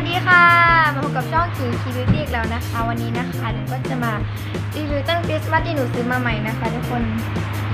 วัสดีค่ะ มาพบกับช่องขีคีบิวตี้อีกแล้วนะคะ วันนี้นะคะหนูก็จะมารีวิวต้นคริสต์มาสที่หนูซื้อมาใหม่นะคะ ทุกคน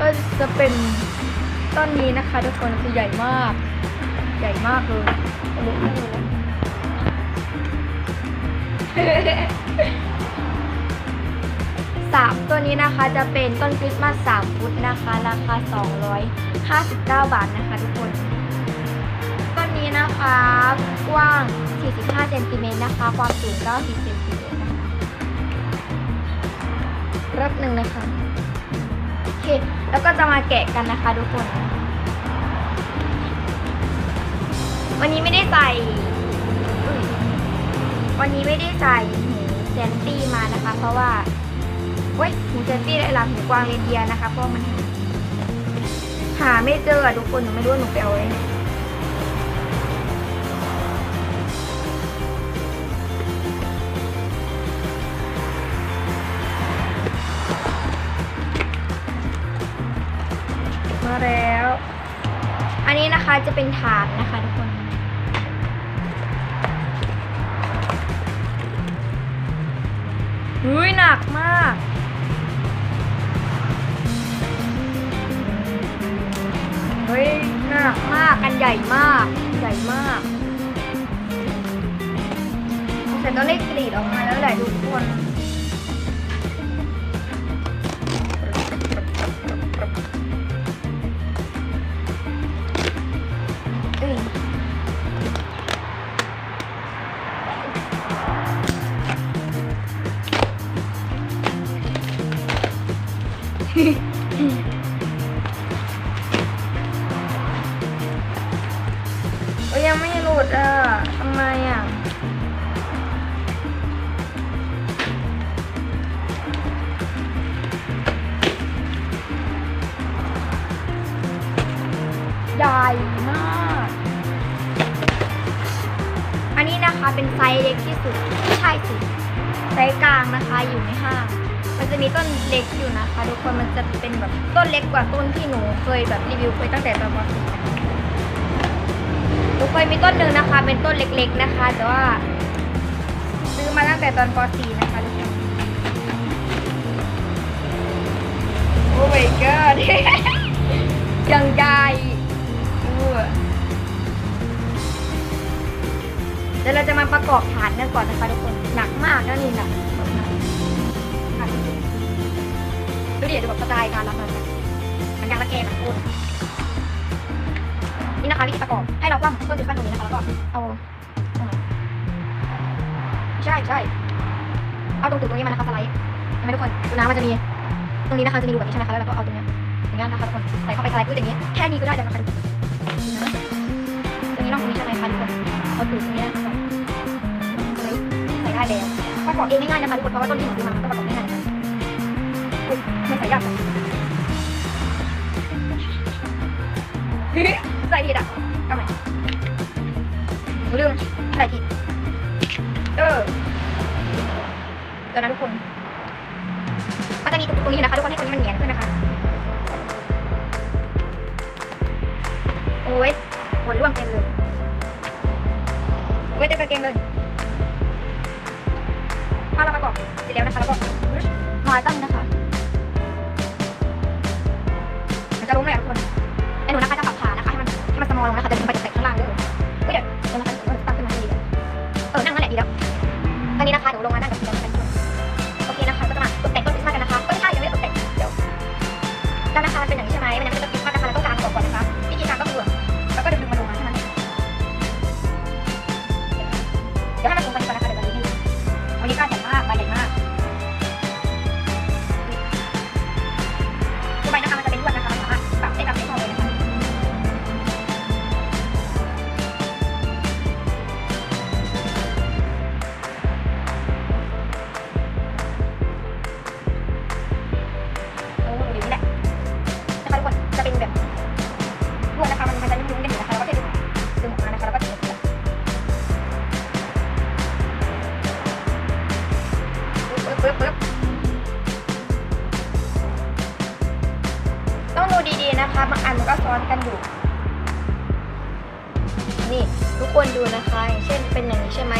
ก็จะเป็นต้นนี้นะคะ ทุกคนคือใหญ่มาก ใหญ่มากเลยลุกไม่รู้สามตัวนี้นะคะจะเป็นต้นคริสต์มาส3ฟุตนะคะ ราคา 259 บาทนะคะ ทุกคน นี้นะคะกว้าง 45เซนติเมตรนะคะ ความสูง90เซนติเมตรนะคะรอบหนึ่งนะคะโอเคแล้วก็จะมาแกะกันนะคะทุกคน วันนี้ไม่ได้ใส่วันนี้ไม่ได้ใส่หูเซนตี้มานะคะ เพราะว่าเว้ยหูเซนตี้ได้รับหูกวางเรนเดียนะคะ เพราะมันหาไม่เจอทุกคนหนูไม่รู้หนูไปเอาไว้ อันนี้นะคะจะเป็นฐานนะคะทุกคน อุ้ยหนักมากเฮ้ยหนักมาก อันใหญ่มาก ใหญ่มากแต่ต้องได้กรีดออกมาแล้วแหละทุกคน ส์เล็กที่สุดไม่ใช่สิไซส์กลางนะคะอยู่ในห้างมันจะมีต้นเล็กอยู่นะคะทุกคนมันจะเป็นแบบต้นเล็กกว่าต้นที่หนูเคยแบบรีวิวไปตั้งแต่ตอนป .4 หนูเคยมีต้นหนึ่งนะคะ เป็นต้นเล็ก ๆนะคะ แต่ว่าซื้อมาตั้งแต่ตอนป .4 นะคะทุกคนโอ้ my god ยังให เดี๋ยวเราจะมาประกอบฐานกันก่อนนะคะทุกคนหนักมากนะนี่หนักแหนักหนักจริงๆดูดิดูแบบสไตล์การรับมันมันยางระเกงอะคุณนี่นะคะวิธีประกอบให้เราคว่ำต้นจุดขั้นตรงนี้นะคะแล้วก็เอาใช่ใช่เอาตรงจุดตรงนี้มานะคะสไลด์เห็นไหมทุกคนดูน้ำมันจะมีตรงนี้นะคะจะมีรูแบบนี้ใช่ไหมคะแล้วเราก็เอาตรงเนี้ยอย่างนี้นะคะทุกคนใส่เข้าไปสไลด์พื้นอย่างนี้แค่นี้ก็ได้แล้วนะคะตรงนี้ร่องตรงนี้ใช่ไหมคะ กคนเอาตูดตรงนี้นะคะใส่ได้แล้วประกอบเองง่ายๆนะคะทุกคนเพราะว่าต้นที่หนูซื้อมามันก็ประกอบง่ายๆไม่ใส่ยากจังใส่ผิดอะเอาใหม่หนูลืมใส่ผิดเออเดี๋ยวนะทุกคนมันจะมีตรงนี้นะคะทุกคนให้ตรงนี้มันเหนียนขึ้นนะคะ อนนี้นะคะหนูลงมาด้านกับพี่แล้วนะคะทุกคนโอเคนะคะก็จะมาตกแต่งต้นคริสต์มาสกันนะคะก็ไม่ใช่ยังไม่ได้ตกแต่งเดี๋ยวด้วนะคะมันเป็นอย่างนี้ใช่ไหมมันยังไม่ได้ ดูดีๆนะคะ บางอันมันก็ซ้อนกันอยู่ นี่ทุกคนดูนะคะอย่างเช่นเป็นอย่างนี้ใช่ไหม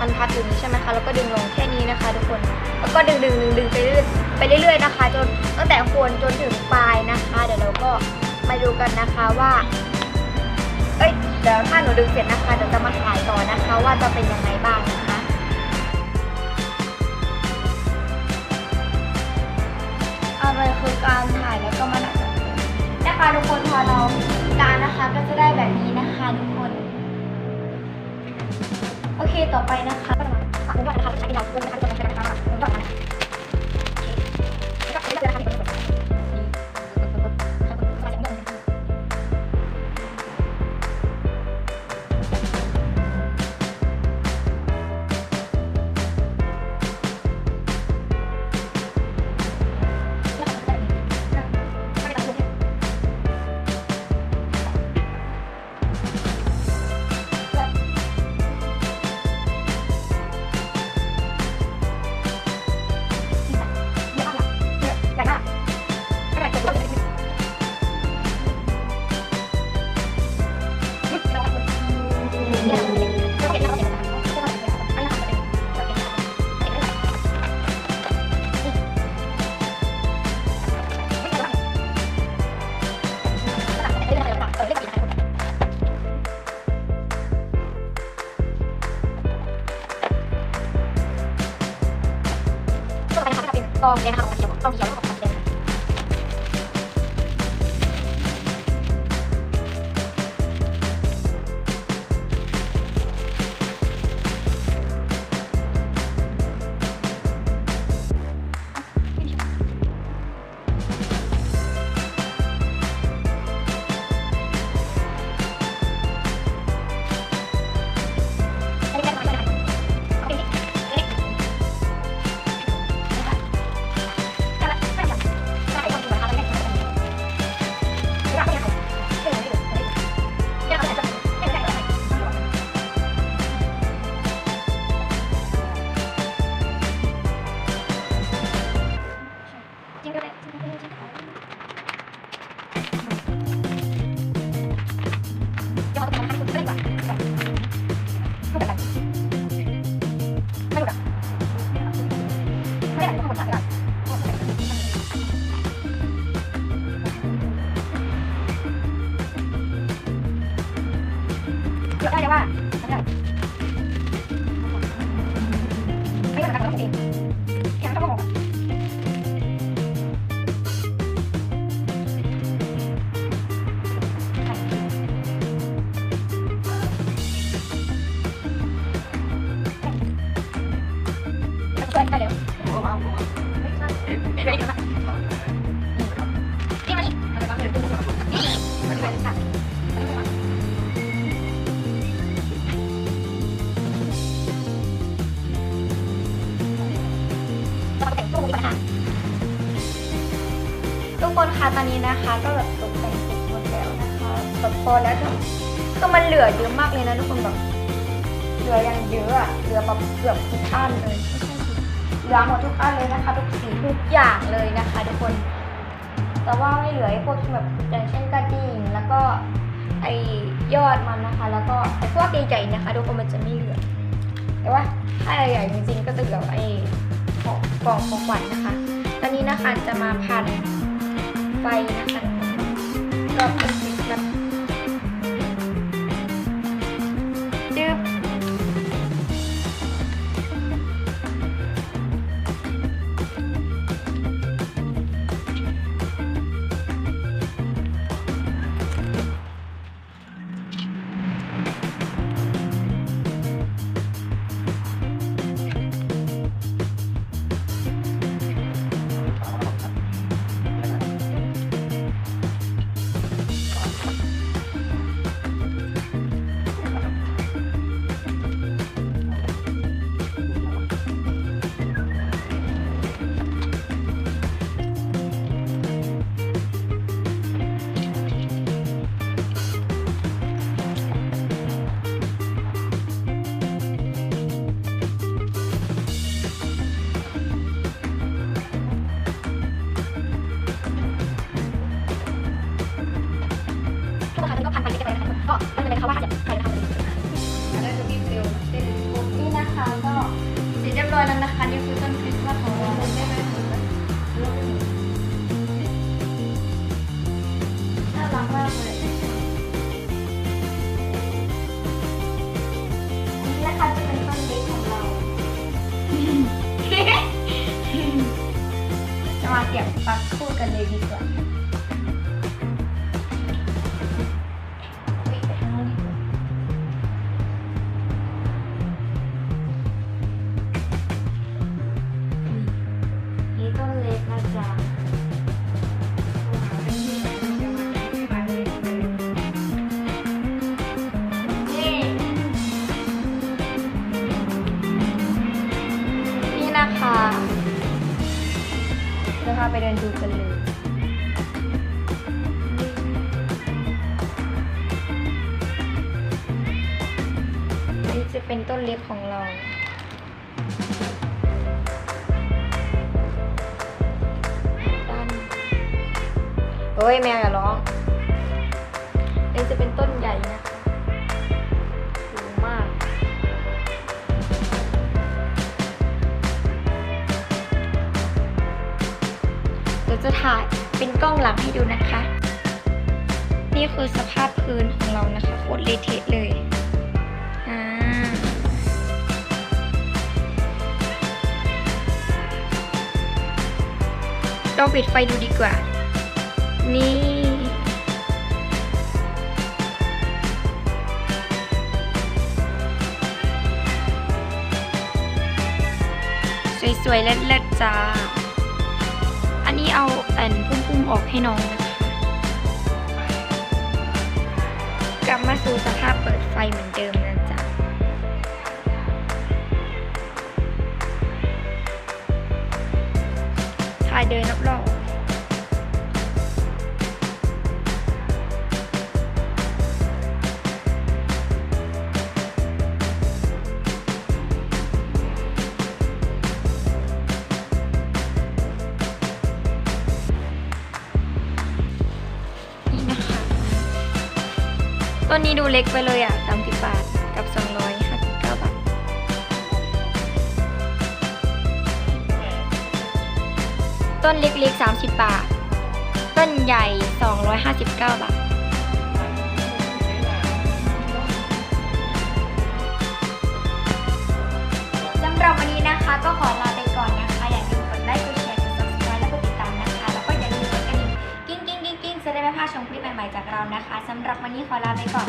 มันพัดอยู่นี้ใช่ไหมคะ แล้วก็ดึงลงแค่นี้นะคะ ทุกคน แล้วก็ดึงดึงดึงดึงไปเรื่อยไปเรื่อยๆนะคะ จนตั้งแต่โคนจนถึงปลายนะคะ เดี๋ยวเราก็มาดูกันนะคะว่า เอ้ย เดี๋ยวถ้าหนูดึงเสร็จนะคะเดี๋ยวจะมาถ่ายต่อนะคะ ว่าจะเป็นยังไงบ้างนะคะอะไรคือการ คะทุกคนพอเราการนะคะก็จะได้แบบนี้นะคะทุกคน โอเคต่อไปนะคะก็จะมาฝากคุณก่อนนะคะใช้เราด้วยนะคะทุกคนใช้นะคะ กองแดงนะคะกองเขียวกองเขียว เยอ คะตอนนี้นะคะก็แบบตกแต่งเสร็จหมดแล้วนะคะแบบพอแล้วก็มันเหลือเยอะมากเลยนะทุกคนแบบเหลืออย่างเยอะอะเหลือแบบเกือบทุกอันเลยไม่ใช่สิเหลือหมดทุกอันเลยนะคะ ทุกสีทุกอย่างเลยนะคะ ทุกคน แต่ว่าไม่เหลือไอ้พวกที่แบบอย่างเช่นกระดิ่งแล้วก็ไอยอดมันนะคะ แล้วก็ไอ้พวกใหญ่ๆนะคะ ทุกคนมันจะไม่เหลือ แต่ว่าถ้าใหญ่ๆจริงๆก็จะเหลือไอ้ของกล่องของขวัญนะคะ ตอนนี้นะคะจะมาพัน ไฟนะคะก็ เสียบปลั๊กคู่กันเลยดีกว่า จะเป็นต้นเล็กของเราด้านเฮ้ยแมวอย่าร้องนี่จะเป็นต้นใหญ่นะสูงมาก เดี๋ยวจะถ่ายเป็นกล้องหลังให้ดูนะคะ นี่คือสภาพพื้นของเรานะคะโคตรเละเทะเลย เราปิดไฟดูดีกว่า นี่ สวยๆ เลิศๆจ้า อันนี้เอาแอันพุ่มๆ ออกให้น้องนะคะกลับมาสู่สภาพเปิดไฟเหมือนเดิมนะายเดินรอบๆนี่นะคะต้นนี้ดูเล็กไปเลยอะ ต้นเล็กๆ 30 บาท ต้นใหญ่ 259 บาท สำหรับวันนี้นะคะก็ขอลาไปก่อนนะคะ อย่าลืมกดไลค์ กดแชร์ กด subscribe และกดติดตามนะคะ แล้วก็อย่าลืมกดกระดิ่งกิ้งกิ้งกิ้งกิ้งจะได้ไม่พลาดชมคลิปใหม่ๆจากเรานะคะสำหรับวันนี้ขอลาไปก่อน